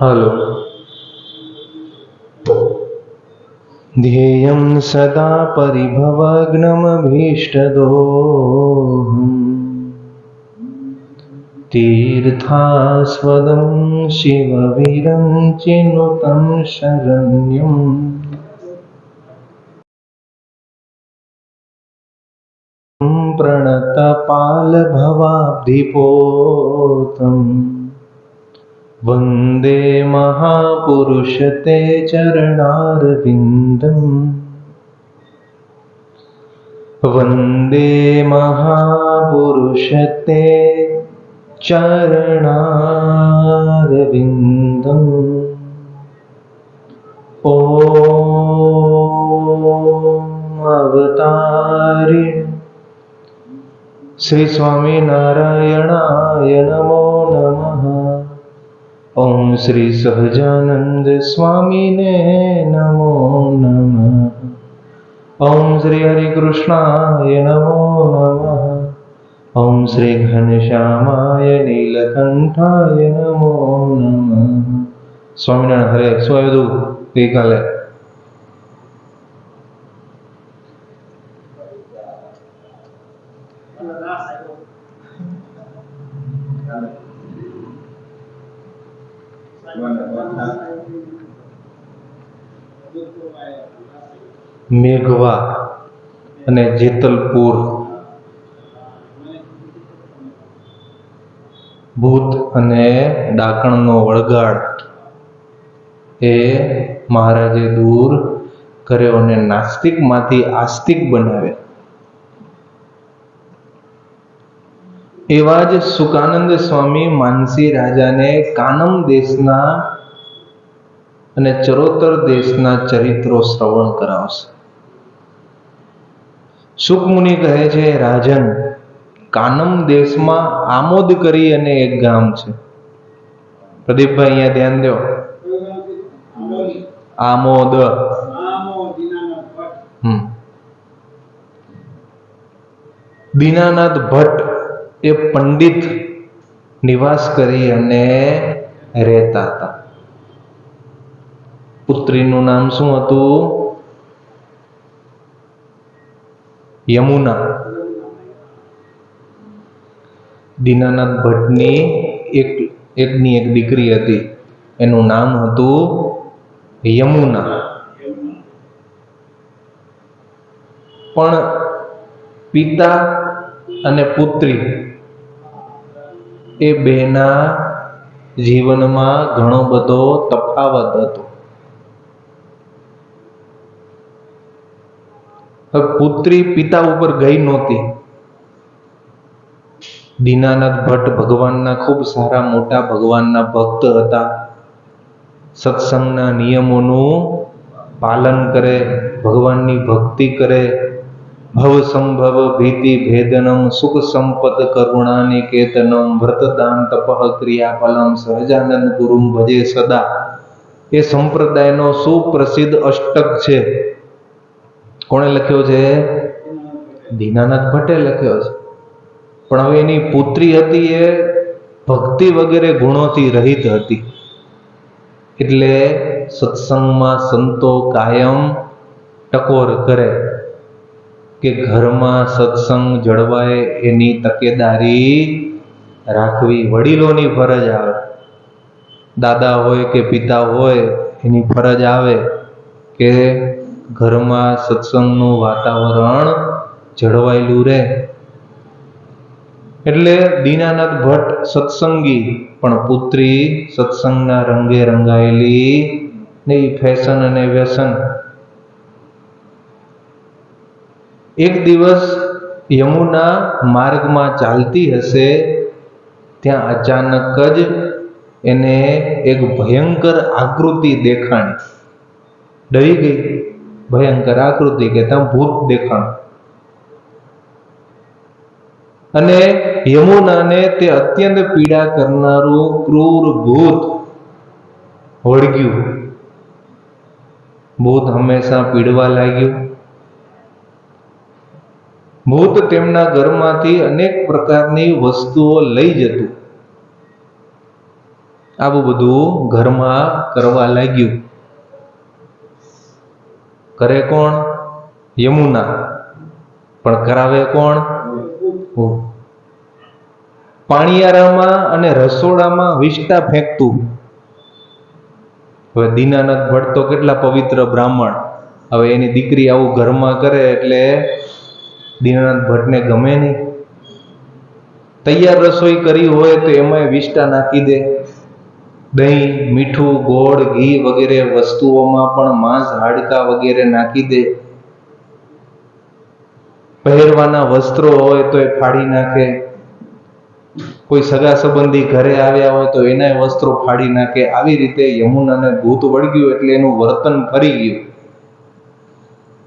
Hello ध्येयं सदा परिभवग्नमभीष्टदोहम् तीर्थास्पदं शिववीरं चिनुतं शरण्यम् प्रणतपालभवाब्धिपोतम् वन्दे महापुरुषते चरणारविन्दम् वन्दे महापुरुषते चरणारविन्दम् ॐ अवतारि श्रीस्वामिनारायणाय नमो ઓમ શ્રી સહજાનંદ સ્વામીને નમો નમ. ઓમ શ્રી હરિકૃષ્ણાય નમો નમ. ઓમ શ્રી ઘનશ્યામાય નીલકંઠાય નમો નમ. સ્વામિનારાયણ, હરે, શું આવ્યું હતું ગઈકાલે મેઘવા અને જેતલપુર. ભૂત અને ડાકણનો વળગાડ એ મહારાજે દૂર કર્યો અને નાસ્તિકમાંથી આસ્તિક બનાવ્યા. એવા જ સુકાનંદ સ્વામી માનસી રાજાને કાનમ દેશના અને ચરોતર દેશના ચરિત્રો શ્રવણ કરાવશે. સુખમુનિ કહે છે, રાજન, કાનમ દેશમાં આમોદ કરી અને એક ગામ છે. પ્રદીપભાઈ અહીંયા ધ્યાન દો. આમોદ. હમ. દીનાનાથ ભટ્ટ. એ પંડિત નિવાસ કરી અને રહેતા હતા. પુત્રીનું નામ શું હતું? યમુના. દીનાનાથ ભટ્ટની એક, એકની એક દીકરી હતી. એનું નામ હતું યમુના. પણ પિતા અને પુત્રી એ બેના જીવનમાં ઘણો બધો તફાવત હતો. પુત્રી પિતા ઉપર ગઈ નહોતી. દીનાનાથ ભટ્ટ ભગવાનના ખૂબ સારા મોટા ભગવાનના ભક્ત હતા. સત્સંગના નિયમોનું પાલન કરે, ભગવાનની ભક્તિ કરે ભવ સંભવ ભીતિ ભેદનમ સુખ સંપદ કરુણા નિકેતનમ વ્રતદાન તપહ ક્રિયાફલમ સહજાનંદ ગુરુમ ભજે સદા એ સંપ્રદાયનો સુપ્રસિદ્ધ અષ્ટક છે. કોણે લખ્યો છે? દીનાનાથ ભટ્ટે લખ્યો છે. પણ હવે એની પુત્રી હતી એ ભક્તિ વગેરે ગુણોથી રહિત હતી. એટલે સત્સંગમાં સંતો કાયમ ટકોર કરે. કે ઘરમાં સત્સંગ જળવાય એની તકેદારી રાખવી વડીલોની ફરજ આવે. દાદા હોય કે પિતા હોય, એની ફરજ આવે કે ઘરમાં સત્સંગનું વાતાવરણ જળવાયેલું રહે. એટલે દીનાનાથ ભટ્ટ સત્સંગી, પણ પુત્રી સત્સંગના રંગે રંગાયેલી ને ફેશન અને વ્યસન એક દિવસ યમુના માર્ગમાં ચાલતી હશે, ત્યાં અચાનક જ એને એક ભયંકર આકૃતિ દેખાણી. ડરી ગઈ. ભયંકર આકૃતિ કે ત્યાં ભૂત દેખાણ. અને યમુનાને તે અત્યંત પીડા કરનારું ક્રૂર ભૂત વળગ્યું. ભૂત હંમેશા પીડવા લાગ્યું. ભૂત તેમના ઘરમાંથી અનેક પ્રકારની વસ્તુઓ લઈ જતું. આવું બધું ઘરમાં કરવા લાગ્યું. કરે કોણ? યમુના. પણ કરાવે કોણ? પાણિયારામાં અને રસોડામાં વિષ્ટા ફેંકતું. હવે દીનાનાથ ભટ્ટ કેટલા પવિત્ર બ્રાહ્મણ. હવે એની દીકરી આવું ઘરમાં કરે એટલે દીનાનાથ ભટ્ટને ગમે નહીં. તૈયાર રસોઈ કરી હોય તો એમાં વિષ્ટા નાખી દે. દહીં, મીઠું, ગોળ, ઘી વગેરે વસ્તુઓમાં પણ માંસ, હાડકા વગેરે નાખી દે. પહેરવાના વસ્ત્રો હોય તો એ ફાડી નાખે. કોઈ સગા સંબંધી ઘરે આવ્યા હોય તો એના વસ્ત્રો ફાડી નાખે. આવી રીતે યમુનાને ભૂત વળગ્યું એટલે એનું વર્તન ફરી ગયું.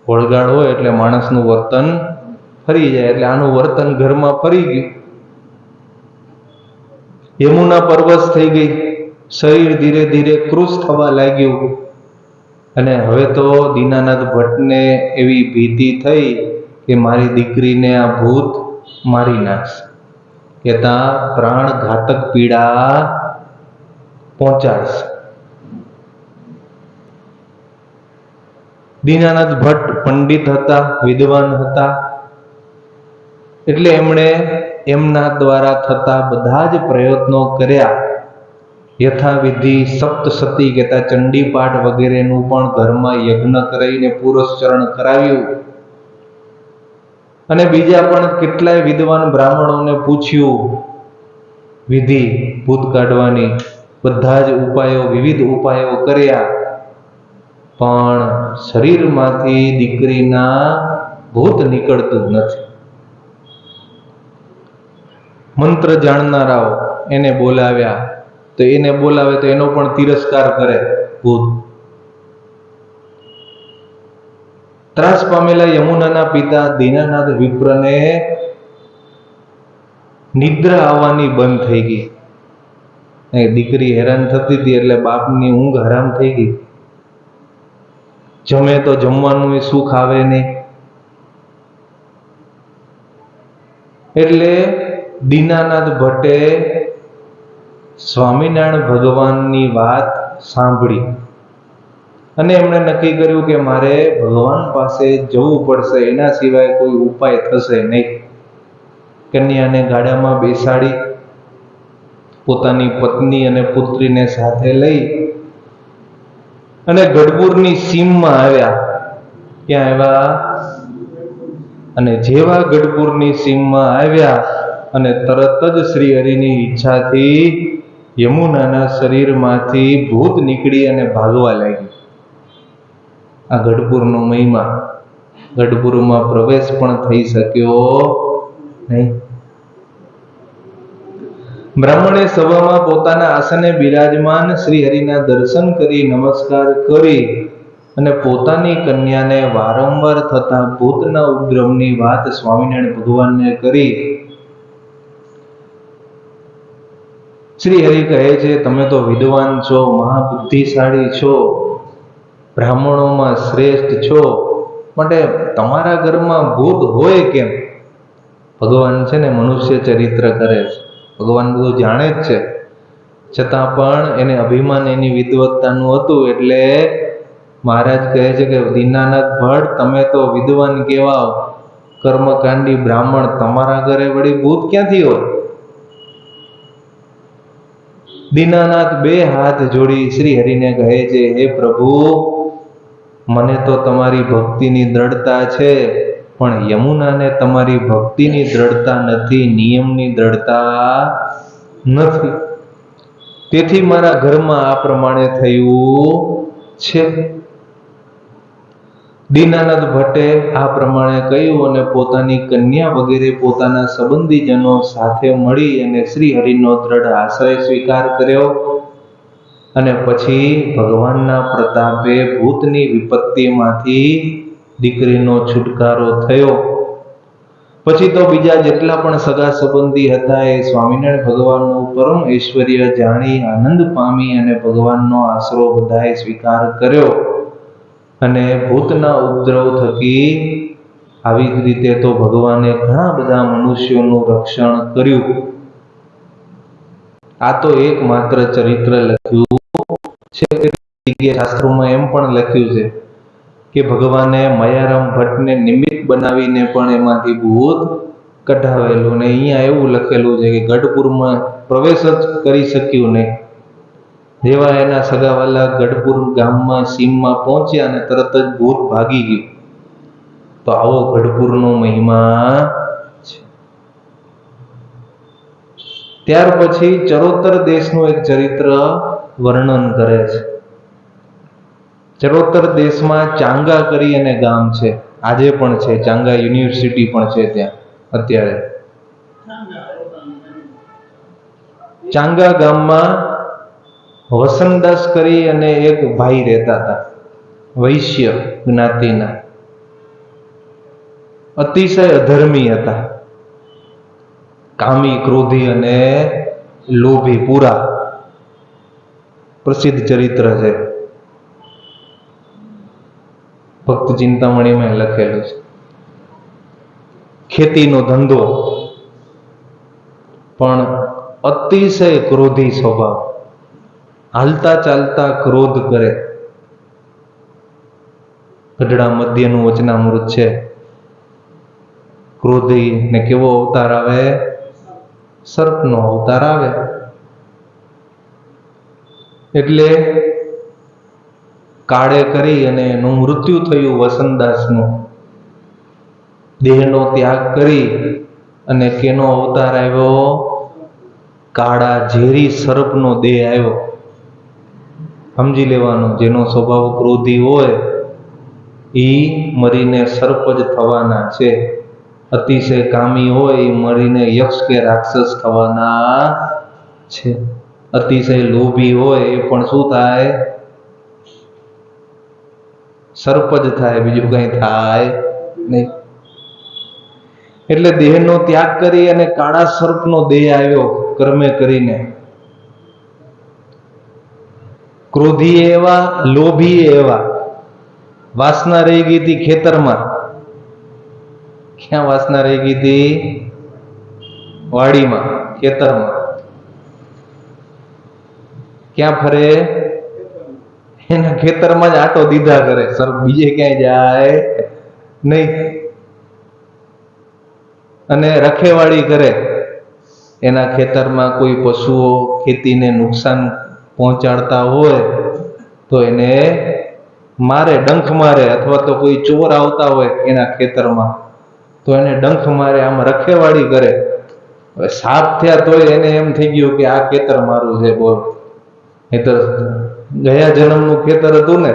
વળગાડ હોય એટલે માણસનું વર્તન ફરી જાય એટલે આનું વર્તન ઘરમાં ફરી ગયું. યમુના પરવશ થઈ ગઈ. શરીર ધીરે ધીરે ક્રુશ થવા લાગ્યું. અને હવે તો દીનાનાથ ભટ્ટને એવી ભીતિ થઈ કે મારી દીકરીને આ ભૂત મારી નાખશે. પ્રાણ ઘાતક પીડા પહોંચાડશે. દીનાનાથ ભટ્ટ પંડિત હતા, વિદ્વાન હતા. એટલે એમણે એમના દ્વારા થતા બધા જ પ્રયત્નો કર્યા. યથાવિધિ સપ્તસતી કહેતા ચંડીપાઠ વગેરેનું પણ ઘરમાં યજ્ઞ કરીને પુરસ્ચરણ કરાવ્યું. અને બીજા પણ કેટલાય વિદ્વાન બ્રાહ્મણોને પૂછ્યું, વિધિ ભૂત કાઢવાની બધા જ ઉપાયો, વિવિધ ઉપાયો કર્યા. પણ શરીરમાંથી દીકરીના ભૂત નીકળતું નથી. મંત્ર જાણનારાઓ એને બોલાવ્યા. તો એને બોલાવે તો એનો પણ તિરસ્કાર કરે ભૂત. ત્રાસ પામેલા યમુનાના પિતા દીનાનાથ વિપ્રને નિદ્રા આવવાની બંધ થઈ ગઈ. દીકરી હેરાન થતી હતી એટલે બાપની ઊંઘ હરામ થઈ ગઈ. જમે તો જમવાનું એ સુખ આવે નહીં. એટલે દીનાનાથ ભટ્ટે સ્વામિનારાયણ ભગવાનની વાત સાંભળી. અને એમણે નક્કી કર્યું કે મારે ભગવાન પાસે જવું પડશે, એના સિવાય કોઈ ઉપાય થશે નહીં. કન્યાને ગાડામાં બેસાડી, પોતાની પત્ની અને પુત્રીને સાથે લઈ અને ગઢપુરની સીમમાં આવ્યા. ત્યાં આવ્યા અને જેવા ગઢપુરની સીમમાં આવ્યા અને તરત જ શ્રી હરિની ઈચ્છાથી યમુનાના શરીરમાંથી ભૂત નીકળી અને ભાગવા લાગી. આ ગઢપુરનો મહિમા, ગઢપુરમાં પ્રવેશ પણ થઈ શક્યો નહીં. બ્રાહ્મણે સભામાં પોતાના આસને બિરાજમાન શ્રી હરિના દર્શન કરી નમસ્કાર કરી અને પોતાની કન્યાને વારંવાર થતા ભૂતના ઉપદ્રવની વાત સ્વામિનારાયણ ભગવાનને કરી શ્રી હરિ કહે છે, તમે તો વિદ્વાન છો, મહાબુદ્ધિશાળી છો, બ્રાહ્મણોમાં શ્રેષ્ઠ છો, માટે તમારા ઘરમાં ભૂત હોય કેમ? ભગવાન છે ને મનુષ્ય ચરિત્ર કરે છે. ભગવાન બધું જાણે જ છે. છતાં પણ એને અભિમાન, એની વિદવત્તાનું હતું એટલે મહારાજ કહે છે કે, દીનાનાથ ભટ્ટ, તમે તો વિદ્વાન કહેવાઓ. કર્મકાંડી બ્રાહ્મણ, તમારા ઘરે વળી ભૂત ક્યાંથી હોય? દીનાનાથ બે હાથ જોડી શ્રી હરિને કહે છે, હે પ્રભુ, મને તો તમારી ભક્તિની દ્રઢતા છે, પણ યમુનાને તમારી ભક્તિની દ્રઢતા નથી, નિયમની દ્રઢતા નથી. તેથી મારા ઘરમાં આ પ્રમાણે થયું છે. દીનાનાથ ભટ્ટે આ પ્રમાણે કહ્યું અને પોતાની કન્યા વગેરે પોતાના સંબંધીજનો સાથે મળી અને શ્રી હરિનો દ્રઢ આશ્રય સ્વીકાર કર્યો. અને પછી ભગવાનના પ્રતાપે ભૂતની વિપત્તિમાંથી દીકરીનો છુટકારો થયો. પછી તો બીજા જેટલા પણ સગા સંબંધી હતા એ સ્વામિનારાયણ ભગવાનનું પરમ ઐશ્વર્ય જાણી આનંદ પામી અને ભગવાનનો આશરો બધાએ સ્વીકાર કર્યો. અને ભૂતના ઉપદ્રવ થકી આવી જ રીતે તો ભગવાને ઘણા બધા મનુષ્યોનું રક્ષણ કર્યું. આ તો એકમાત્ર ચરિત્ર લખ્યું છે શાસ્ત્રોમાં એમ પણ લખ્યું છે કે ભગવાને મયારામ ભટ્ટને નિમિત્ત બનાવીને પણ એમાંથી ભૂત કઢાવેલું ને અહીંયા એવું લખેલું છે કે ગઢપુરમાં પ્રવેશ જ કરી શક્યું નહીં. જેવા એના સગાવાલા ગઢપુર ગામમાં, સીમમાં પહોંચ્યા અને તરત જ ભૂત ભાગી ગયું. તો આવો ગઢપુરનો મહિમા ત્યાર પછી ચરોતર દેશનું એક ચરિત્ર વર્ણન કરે છે. ચરોતર દેશમાં ચાંગા કરી અને ગામ છે. આજે પણ છે. ચાંગા યુનિવર્સિટી પણ છે ત્યાં, અત્યારે. ચાંગા ગામમાં વસંતદાસ કરી અને એક ભાઈ રહેતા હતા. વૈશ્ય જ્ઞાતિના. અતિશય અધર્મી હતા. કામી, ક્રોધી અને લોભી પૂરા. પ્રસિદ્ધ ચરિત્ર છે. ભક્ત ચિંતામણીમાં લખેલું છે. ખેતીનો ધંધો. પણ અતિશય ક્રોધી સ્વભાવ. હાલતા ચાલતા ક્રોધ કરે. ગઢડા મધ્યનું વચનામૃત છે. ક્રોધી ને કેવો અવતાર આવે? સર્પનો અવતાર આવે. એટલે કાળે કરી અને એનું મૃત્યુ થયું વસંતદાસનું. દેહનો ત્યાગ કરી અને કેનો અવતાર આવ્યો? કાળા ઝેરી સર્પનો દેહ આવ્યો. સમજી લેવાનું જેનો સ્વભાવ ક્રોધી હોય, ઈ મરીને સર્પ જ થવાના છે. અતિશય કામી હોય એ મરીને યક્ષ કે રાક્ષસ થવાના છે. અતિશય લોભી હોય, એ પણ શું થાય? સર્પ જ થાય, બીજું કઈ થાય નહીં. એટલે દેહનો ત્યાગ કરી અને કાળા સર્પનો દેહ આવ્યો, કર્મે કરીને. ક્રોધી એવા, લોભી એવા. વાસના રહી ગઈ હતી ખેતરમાં. ક્યાં વાસના રહી ગઈ હતી? વાડીમાં, ખેતરમાં. ક્યાં ફરે? એના ખેતરમાં જ આટો દીધા કરે. સર, બીજે ક્યાંય જાય નહીં. અને રખેવાળી કરે. એના ખેતરમાં કોઈ પશુઓ ખેતીને નુકસાન પહોંચાડતા હોય તો એને મારે ડંખ મારે અથવા તો કોઈ ચોર આવતા હોય એના ખેતરમાં, તો એને ડંખ મારે આમ રખેવાળી કરે. હવે સાપ થયા તોય એને એમ થઈ ગયું કે આ ખેતર મારું છે બોલ. એ તો ગયા જન્મનું ખેતર હતું ને.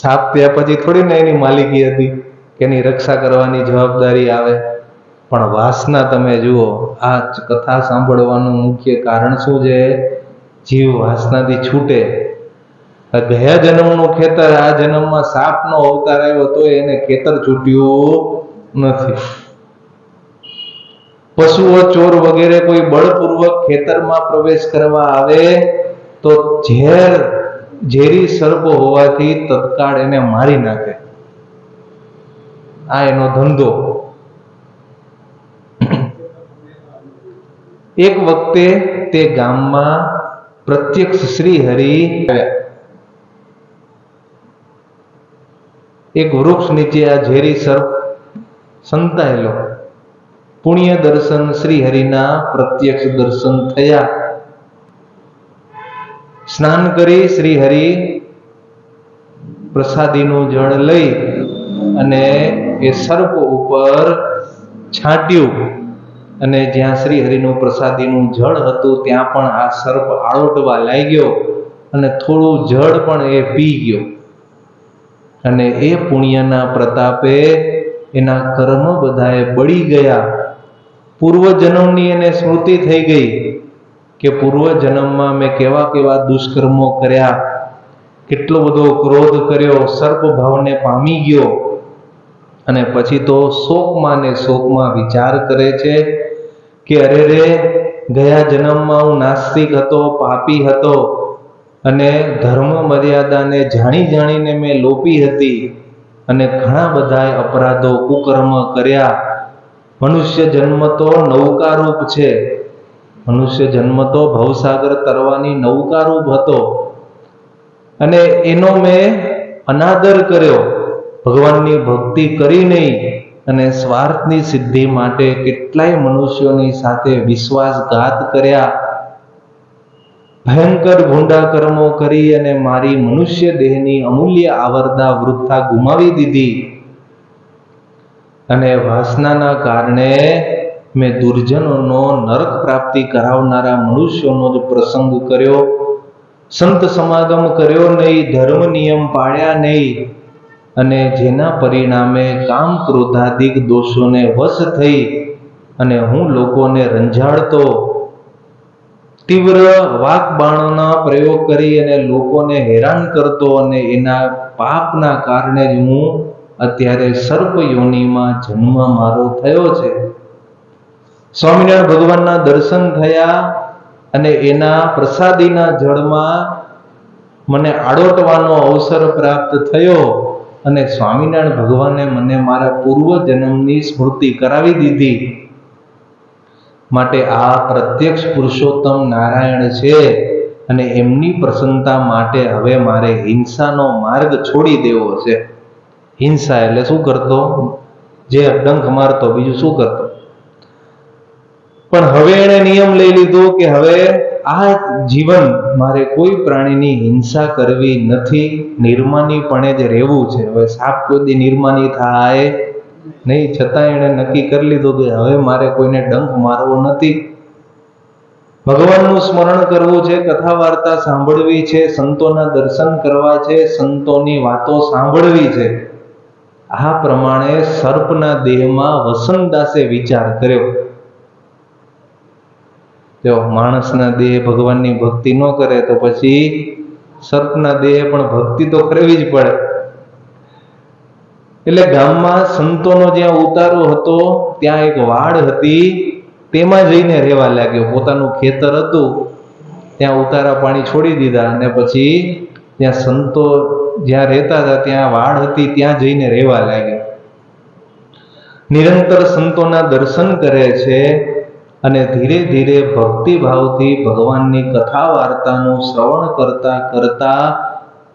સાપ થયા પછી થોડી ને એની માલિકી હતી કે એની રક્ષા કરવાની જવાબદારી આવે. પણ વાસના તમે જુઓ, આ કથા સાંભળવાનું મુખ્ય કારણ શું છે? જીવ વાસનાથી છૂટે. ગયા જન્મનું ખેતર, આ જન્મમાં સાપનો અવતાર આવ્યો તો એને ખેતર છૂટ્યું નથી. પશુઓ, ચોર વગેરે કોઈ બળપૂર્વક ખેતરમાં પ્રવેશ કરવા આવે તો ઝેર, ઝેરી સર્પ હોવાથી તત્કાળ એને મારી નાખે. આ એનો ધંધો. એક વખતે તે ગામમાં પ્રત્યક્ષ શ્રી હરિ એક વૃક્ષ નીચે આ ઝેરી સર્પ સંતાયેલો. પુણ્ય દર્શન શ્રી હરિના પ્રત્યક્ષ દર્શન થયા. સ્નાન કરી શ્રી હરિ પ્રસાદીનું જળ લઈ અને એ સર્પ ઉપર છાંટ્યું. અને જ્યાં શ્રી હરિનું પ્રસાદીનું જળ હતું, ત્યાં પણ આ સર્પ આળોટવા લાગ્યો અને થોડું જળ પણ એ પી ગયો. અને એ પુણ્યના પ્રતાપે એના કર્મ બધાએ બળી ગયા. પૂર્વ જન્મની એને સ્મૃતિ થઈ ગઈ કે પૂર્વ જન્મમાં મેં કેવા કેવા દુષ્કર્મો કર્યા, કેટલો બધો ક્રોધ કર્યો, સર્પ ભાવને પામી ગયો. અને પછી તો શોકમાં ને શોકમાં વિચાર કરે છે કે અરે રે, ગયા જન્મમાં હું નાસ્તિક હતો, પાપી હતો અને ધર્મ મર્યાદાને જાણી જાણીને મેં લોપી હતી અને ઘણા બધા અપરાધો, કુકર્મ કર્યા. મનુષ્ય જન્મ તો નૌકારૂપ છે. મનુષ્ય જન્મ તો ભવસાગર તરવાની નૌકારૂપ હતો. અને એનો મેં અનાદર કર્યો. ભગવાનની ભક્તિ કરી નહીં અને સ્વાર્થની સિદ્ધિ માટે કેટલાય મનુષ્યોની સાથે વિશ્વાસઘાત કર્યા. ભયંકર ભૂંડા કર્મો કરી અને મારી મનુષ્ય દેહની અમૂલ્ય આવરદા વૃદ્ધા ગુમાવી દીધી. અને વાસનાના કારણે મેં દુર્જનોનો નરક પ્રાપ્તિ કરાવનારા મનુષ્યોનો જ પ્રસંગ કર્યો. સંત સમાગમ કર્યો નહીં, ધર્મ નિયમ પાળ્યા નહીં. અને જેના પરિણામે કામ ક્રોધાધિક દોષોને વશ થઈ અને હું લોકોને રંજાડતો, તીવ્ર વાકબાણોના પ્રયોગ કરી અને લોકોને હેરાન કરતો અને એના પાપના કારણે જ હું અત્યારે સર્પ યોનિમાં જન્મ મારો થયો છે. સ્વામિનારાયણ ભગવાનના દર્શન થયા અને એના પ્રસાદીના જળમાં મને આડોટવાનો અવસર પ્રાપ્ત થયો. અને સ્વામિનારાયણ ભગવાને મને મારા પૂર્વ જન્મની સ્મૃતિ કરાવી દીધી. માટે આ પ્રત્યક્ષ પુરુષોત્તમ નારાયણ છે અને એમની પ્રસન્નતા માટે હવે મારે હિંસાનો માર્ગ છોડી દેવો છે. હિંસા એટલે શું કરતો? જે ડંખ મારતો, બીજું શું કરતો? પણ હવે એણે નિયમ લઈ લીધો કે હવે આ જીવન મારે કોઈ પ્રાણીની હિંસા કરવી નથી, નિર્માનીપણે જ રહેવું છે. હવે સાપ કોઈ નિર્માની થાય નહીં, છતાં એણે નક્કી કરી લીધું કે હવે મારે કોઈને ડંખ મારવો નથી. ભગવાનનું સ્મરણ કરવું છે કથા વાર્તા સાંભળવી છે, સંતોના દર્શન કરવા છે, સંતોની વાતો સાંભળવી છે. આ પ્રમાણે સર્પના દેહમાં વસંતદાસે વિચાર કર્યો. જો માણસના દેહ ભગવાનની ભક્તિ ન કરે તો પછી સર્પના દેહ પણ ભક્તિ તો કરવી જ પડે. એટલે ગામમાં સંતોનો જ્યાં ઉતારો હતો, ત્યાં એક વાડ હતી, તેમાં જઈને રહેવા લાગ્યો. પોતાનું ખેતર હતું, ત્યાં ઉતારા પાણી છોડી દીધા અને પછી ત્યાં સંતો જ્યાં રહેતા હતા, ત્યાં વાડ હતી, ત્યાં જઈને રહેવા લાગ્યો. નિરંતર સંતોના દર્શન કરે છે અને ધીરે ધીરે ભક્તિભાવથી ભગવાનની કથા વાર્તાનું શ્રવણ કરતા કરતા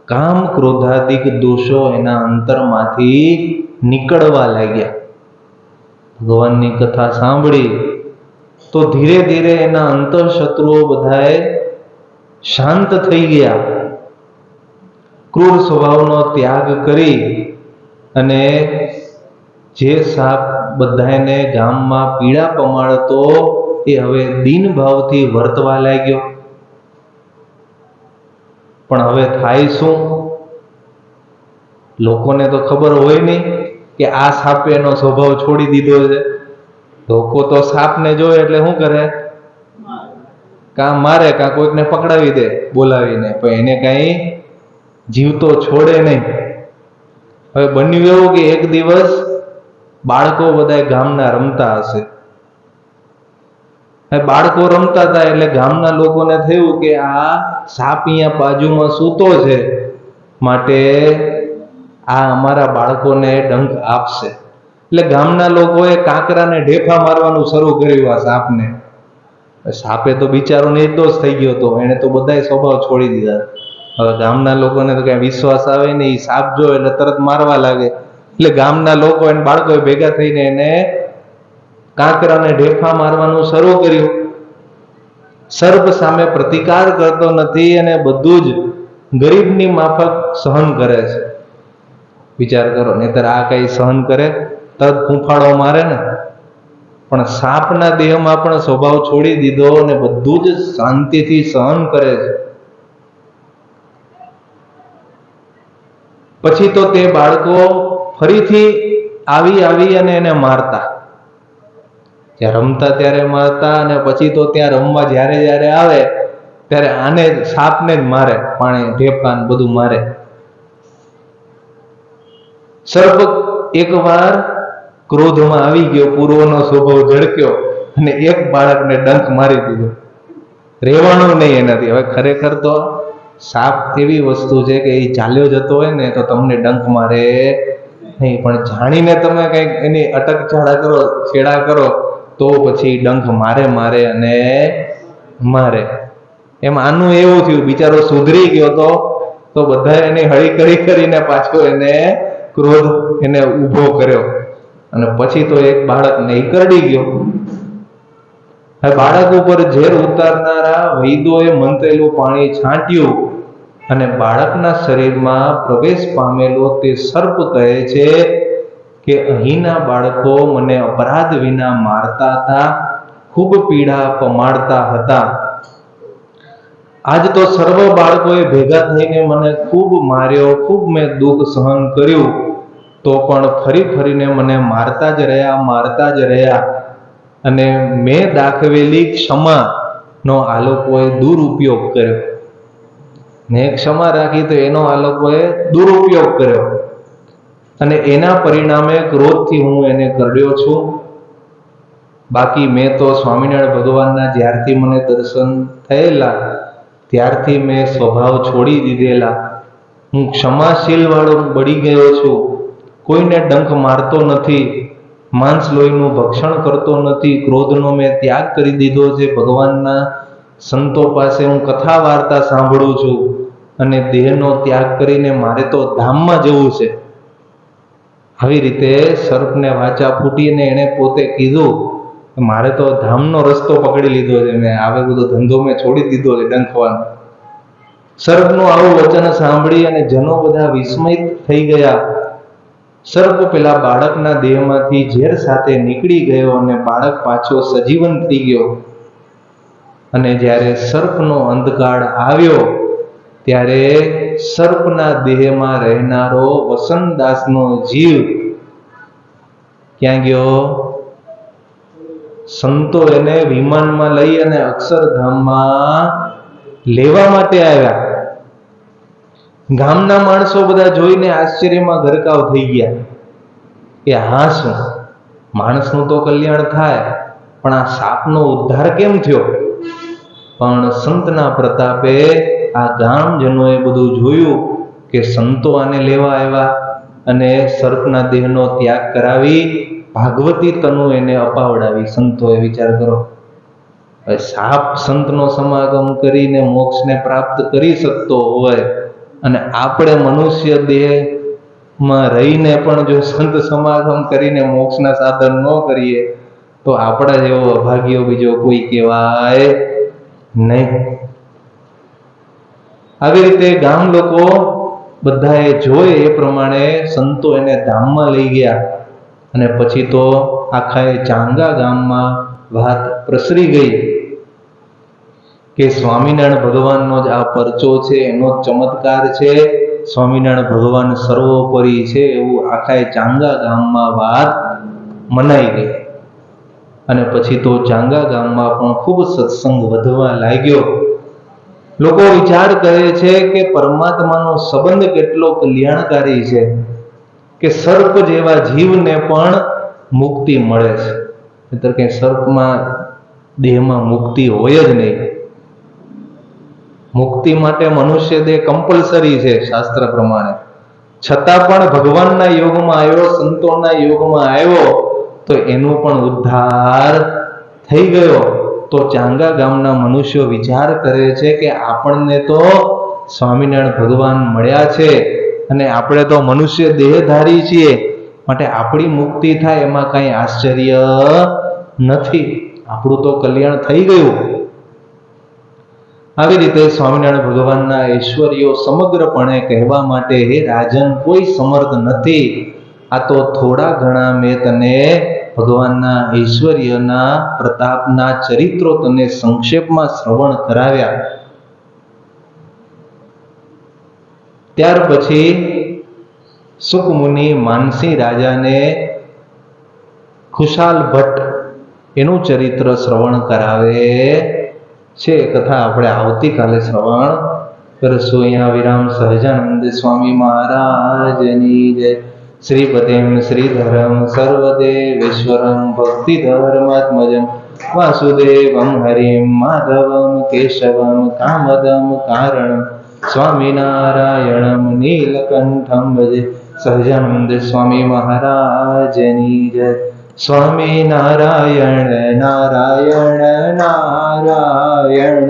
કામ ક્રોધાદિક દોષો એના અંતરમાંથી નીકળવા લાગ્યા. ભગવાનની કથા સાંભળી તો ધીરે ધીરે એના અંતઃશત્રુઓ બધાએ શાંત થઈ ગયા. ક્રૂર સ્વભાવનો ત્યાગ કરી અને જે સાપ બધાને ગામમાં પીડા પમાડતો એ હવે દિન ભાવથી વર્તવા લાગ્યો. પણ હવે થાય શું? લોકોને તો ખબર હોય નહીં કે આ સાપે એનો સ્વભાવ છોડી દીધો છે. લોકો તો સાપને જોવે એટલે શું કરે? કાં મારે, કાં કોઈકને પકડાવી દે બોલાવીને. પણ એને કાંઈ જીવતો છોડે નહીં. હવે બન્યું એવું કે એક દિવસ બાળકો બધા ગામના રમતા હશે. બાળકો રમતા હતા એટલે ગામના લોકોને થયું કે આ સાપ અહીંયા બાજુમાં સૂતો છે માટે આ અમારા બાળકોને ડંખ આપશે. એટલે ગામના લોકોએ કાંકરાને ઢેફા મારવાનું શરૂ કર્યું આ સાપને. સાપે તો બિચારો નિર્દોષ થઈ ગયો હતો, એને તો બધાય સ્વભાવ છોડી દીધા. હવે ગામના લોકોને તો કઈ વિશ્વાસ આવે નહીં. સાપ જો એટલે તરત મારવા લાગે. એટલે ગામના લોકો એને બાળકોએ ભેગા થઈને એને કાંકરાને ઢેફા મારવાનું શરૂ કર્યું. સર્પ સામે પ્રતિકાર કરતો નથી અને બધું જ ગરીબની માફક સહન કરે છે. વિચાર કરો, નહીતર આ કઈ સહન કરે? તરત ફૂંફાળો મારે ને? પણ સાપના દેહમાં પણ સ્વભાવ છોડી દીધો અને બધું જ શાંતિથી સહન કરે છે. પછી તો તે બાળકો ફરીથી આવી આવી અને એને મારતા. ત્યાં રમતા ત્યારે મારતા અને પછી તો ત્યાં રમવા જ્યારે જ્યારે આવે, ત્યારે આને સાપને જ મારે, પાણી ઢેફા બધું મારે. સર્પ એકવાર ક્રોધમાં આવી ગયો, પૂર્વનો સ્વભાવ ઝડક્યો અને એક બાળકને ડંખ મારી દીધો. રહેવાનું નહીં એનાથી. હવે ખરેખર તો સાપ એવી વસ્તુ છે કે એ ચાલ્યો જતો હોય ને તો તમને ડંખ મારે નહીં, પણ જાણીને તમે કંઈક એની અટક ચાળા કરો, છેડા કરો, તો પછી ડંખ મારે મારે અને મારે. એમ આનું એવું થયું, બિચારો સુધરી ગયો તો તો બધા એની હળી કરી કરીને પાછો એને ક્રોધ એને ઊભો કર્યો. અને પછી તો એક બાળકને ઈ કરડી ગયો. હવે બાળક ઉપર ઝેર ઉતારનારા વૈદોએ મંત્રેલું પાણી છાંટ્યું. અને બાળકના શરીરમાં પ્રવેશ પામેલો તે સર્પ કહે છે કે અહીંના બાળકો મને અપરાધ વિના મારતા હતા, ખૂબ પીડા પમાડતા હતા. આજ તો સર્વ બાળકોએ ભેગા થઈને મને ખૂબ માર્યો, ખૂબ મેં દુઃખ સહન કર્યું. તો પણ ફરી ફરીને મને મારતા જ રહ્યા, મારતા જ રહ્યા. અને મેં દાખવેલી ક્ષમાનો આ લોકોએ દુરુપયોગ કર્યો. મેં ક્ષમા રાખી તો એનો આ લોકોએ દુરુપયોગ કર્યો. અને એના પરિણામે ક્રોધથી હું એને કરડ્યો છું. બાકી મેં તો સ્વામિનારાયણ ભગવાનના જ્યારથી મને દર્શન થયેલા, ત્યારથી મેં સ્વભાવ છોડી દીધેલા. હું ક્ષમાશીલ વાળો બળી ગયો છું. કોઈને ડંખ મારતો નથી, માંસ લોહીનું ભક્ષણ કરતો નથી, ક્રોધનો મેં ત્યાગ કરી દીધો છે ભગવાનના સંતો પાસે હું કથા વાર્તા સાંભળું છું. અને દેહનો ત્યાગ કરીને મારે તો ધામમાં જવું છે. આવી રીતે સર્પને વાચા ફૂટીને એણે પોતે કીધું મારે તો ધામનો રસ્તો પકડી લીધો છે મેં આવે બધો ધંધો મેં છોડી દીધો છે ડંખવાનો સર્પનું આવું વચન સાંભળી અને જનો બધા વિસ્મય થઈ ગયા. સર્પ પેલા બાળકના દેહમાંથી ઝેર સાથે નીકળી ગયો અને બાળક પાછો સજીવન થઈ ગયો. અને જ્યારે સર્પનો અંધકાળ આવ્યો ત્યારે સર્પના દેહમાં રહેનારો વસંતદાસનો જીવ ક્યાં ગયો? સંતો એને વિમાનમાં લઈ અને અક્ષરધામમાં લેવા માટે આવ્યા. ગામના માણસો બધા જોઈને આશ્ચર્યમાં ગરકાવ થઈ ગયા. કે હા શું? માણસનું તો કલ્યાણ થાય, પણ આ સાપનો ઉદ્ધાર કેમ થયો? પણ સંતના પ્રતાપે આ ગામજનોએ બધું જોયું કે સંતો આને લેવા આવ્યા અને સર્પના દેહનો ત્યાગ કરાવી ભાગવતી તનુ એને અપાવડાવી. સંતોએ વિચાર કરો સાપ સંતનો સમાગમ કરીને મોક્ષને પ્રાપ્ત કરી શકતો હોય અને આપણે મનુષ્ય દેહમાં રહીને પણ જો સંત સમાગમ કરીને મોક્ષના સાધન ન કરીએ, તો આપણા જેવો અભાગ્યો બીજો કોઈ કહેવાય નહીં. આવી રીતે ગામ લોકો બધાએ જોઈ એ પ્રમાણે સંતો એને ધામમાં લઈ ગયા અને પછી તો આખા એ ચાંગા ગામમાં વાત પ્રસરી ગઈ કે સ્વામિનારાયણ ભગવાનનો જ આ પરચો છે, એનો ચમત્કાર છે, સ્વામિનારાયણ ભગવાન સર્વોપરી છે એવું આખા એ ચાંગા ગામમાં વાત મનાઈ ગઈ. અને પછી તો ચાંગા ગામમાં પણ ખૂબ સત્સંગ વધવા લાગ્યો. લોકો વિચાર કરે છે કે પરમાત્માનો સંબંધ કેટલો કલ્યાણકારી છે કે સર્પ જેવા જીવને પણ મુક્તિ મળે છે. નહીતર કે સર્પમાં દેહમાં મુક્તિ હોય જ નહીં. મુક્તિ માટે મનુષ્ય દેહ કમ્પલસરી છે શાસ્ત્ર પ્રમાણે. છતાં પણ ભગવાનના યોગમાં આવ્યો, સંતોના યોગમાં આવ્યો, તો એનો પણ ઉદ્ધાર થઈ ગયો. તો ચાંગા ગામના મનુષ્યો વિચાર કરે છે કે આપણને તો સ્વામિનારાયણ ભગવાન મળ્યા છે અને આપણે તો મનુષ્ય દેહધારી છીએ. માટે આપણી મુક્તિ થાય એમાં કાંઈ આશ્ચર્ય નથી. આપણું તો કલ્યાણ થઈ ગયું. આવી રીતે સ્વામિનારાયણ ભગવાનના ઐશ્વર્યો સમગ્રપણે કહેવા માટે હે રાજન, કોઈ સમર્થ નથી. આ તો થોડા ઘણા મેં તને ભગવાનના ઐશ્વર્યના પ્રતાપના ચરિત્રો તને સંક્ષેપમાં શ્રવણ કરાવ્યા. ત્યાર પછી સુખમુનિ માનસી રાજાને ખુશાલ ભટ્ટ એનું ચરિત્ર શ્રવણ કરાવે છે. કથા આપણે આવતીકાલે શ્રવણ કરશું. અહીંયા વિરામ સહજાનંદ સ્વામી મહારાજની જય. શ્રીપતિમ શ્રીધરમ સર્વદેવેશ્વરમ ભક્તિધર્માત્મજમ વાસુદેવમ હરિમ માધવમ કેશવમ કામદમ કારણમ સ્વામિનારાયણમ નીલકંઠમ ભજે સહજાનંદ સ્વામી મહારાજની જય. સ્વામી નારાયણ નારાયણ નારાયણ.